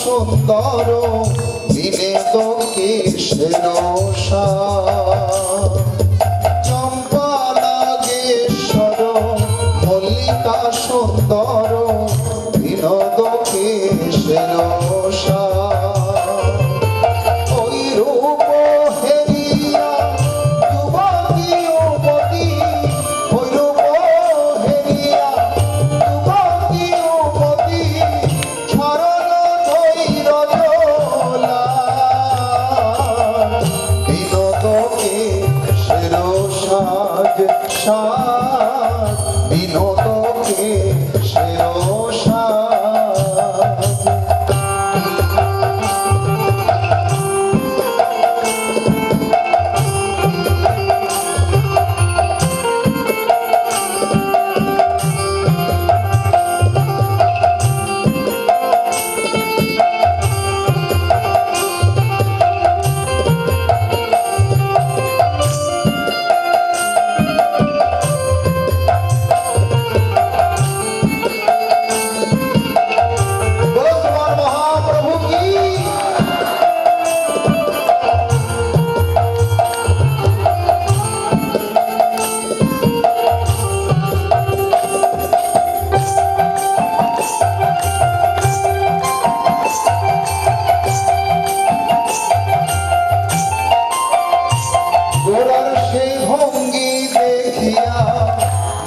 সুন্দর দিনে দোকেশের চম্পা নাগেশ্বর মল্লিকা সুন্দর Oh.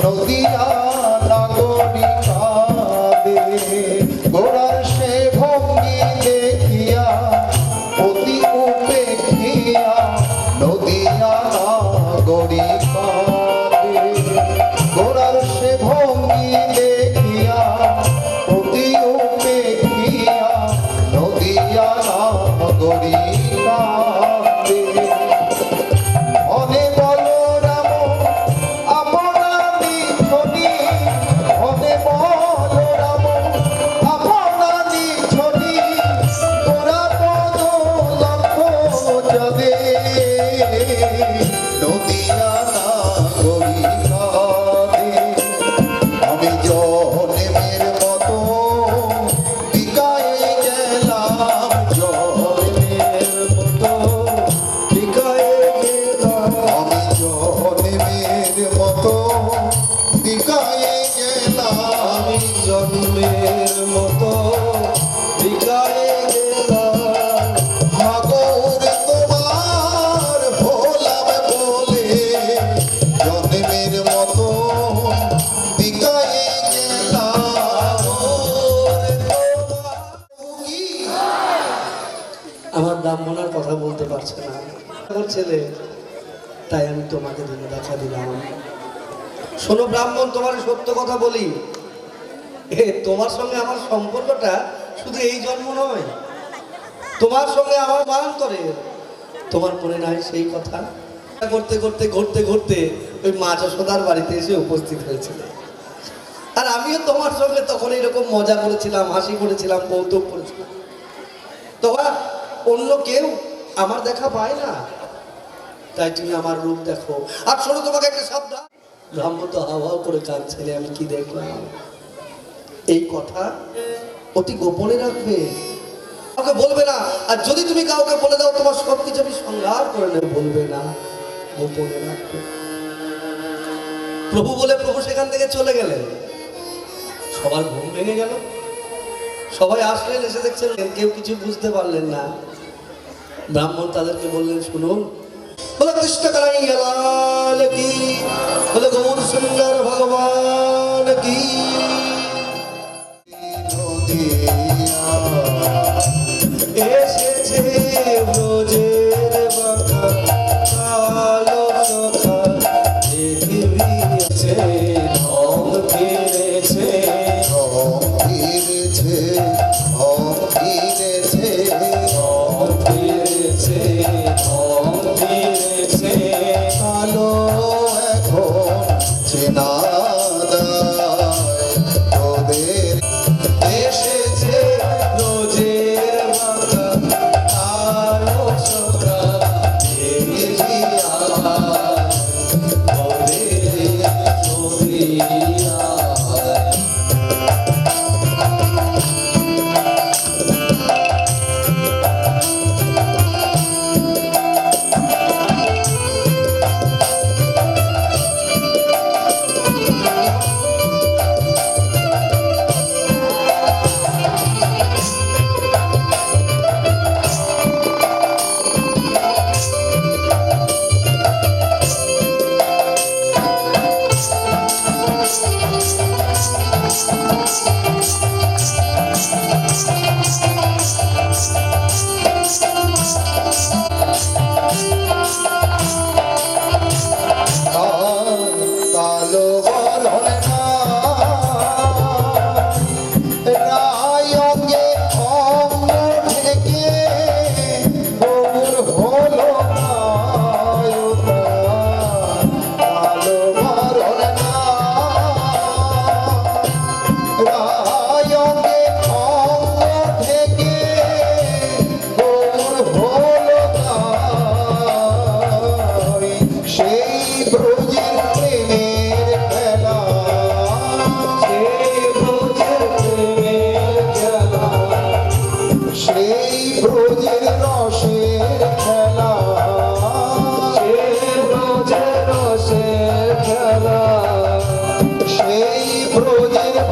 নদিয়া নাগরিকা দে গোড়ার সে ভঙ্গি দেখিয়া অতি উপেক্ষিয়া নদিয়া নাগরিকা দে গোড়ার সে ভঙ্গি দেখিয়া অতি উপেক্ষিয়া নদিয়া নাগরিকা দে गोविंद তাই আমি তোমাকে দিনে দেখা দিলাম শোনো ব্রাহ্মণ, তোমার সত্য কথা বলি। তোমার সঙ্গে আমার সম্পর্কটা শুধু এই জন্ম নয়। তোমার সঙ্গে আমার বান্তরে তোমার মনে নাই সেই কথা? করতে করতে, ঘুরতে ঘুরতে ওই মা যশোদার বাড়িতে এসে উপস্থিত হয়েছিল। আর আমিও তোমার সঙ্গে তখন এরকম মজা করেছিলাম, হাসি করেছিলাম, কৌতুক করেছিলাম। তোমার অন্য কেউ আমার দেখা পায় না। তাই তুমি আমার রূপ দেখো। আর শোনো, তোমাকে একটা শব্দ ব্রাহ্মত তো হাওয়া করে কাঁদছিলে, আমি কি দেখলাম? এই কথা অতি গোপনে রাখবে। কাউকে বলবে না। আর যদি তুমি কাউকে বলে দাও, তোমার সব কিছু আমি সংহার করে নেব। বলবে না, গোপনে রাখবে। প্রভু বলে প্রভু সেখান থেকে চলে গেলেন। সবার ঘুম ভেঙে গেল। সবাই আসলেন, এসে দেখছেন, কেউ কিছু বুঝতে পারলেন না। ব্রাহ্মণ তাদেরকে বললেন, শুনুন बोला कृष्ण कन्हैया लाल की। बोले गौर सुंदर भगवान की।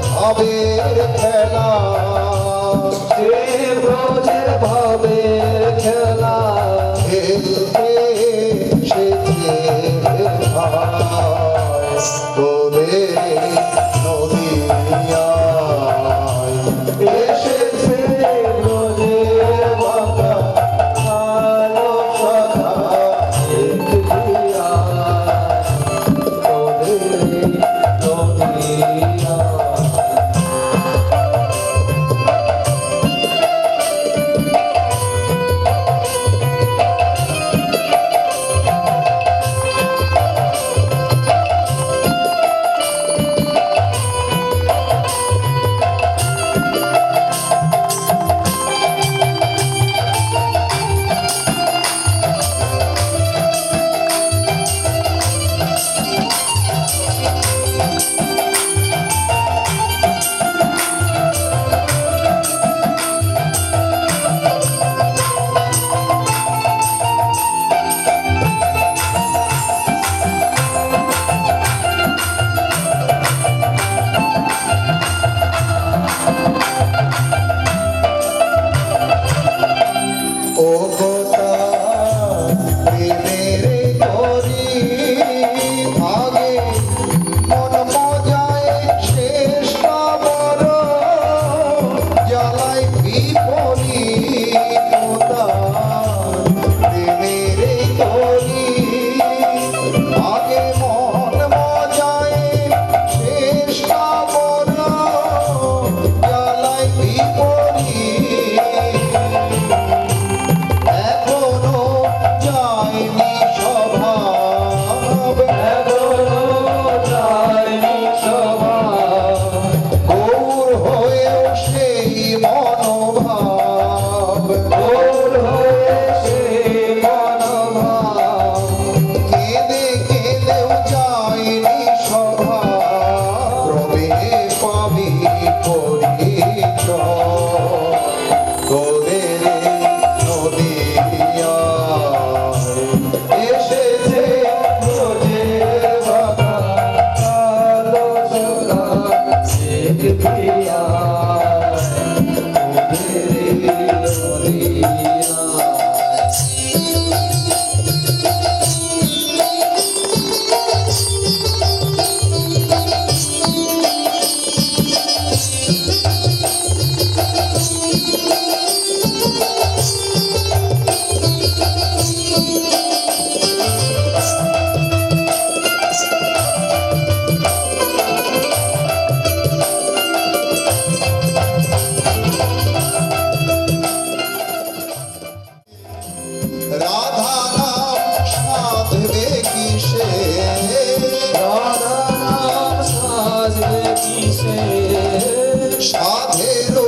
ভাবের খেলা। হে ব্রজের ভাবের খেলা। খেলতে সে তোর 不一定 সাধের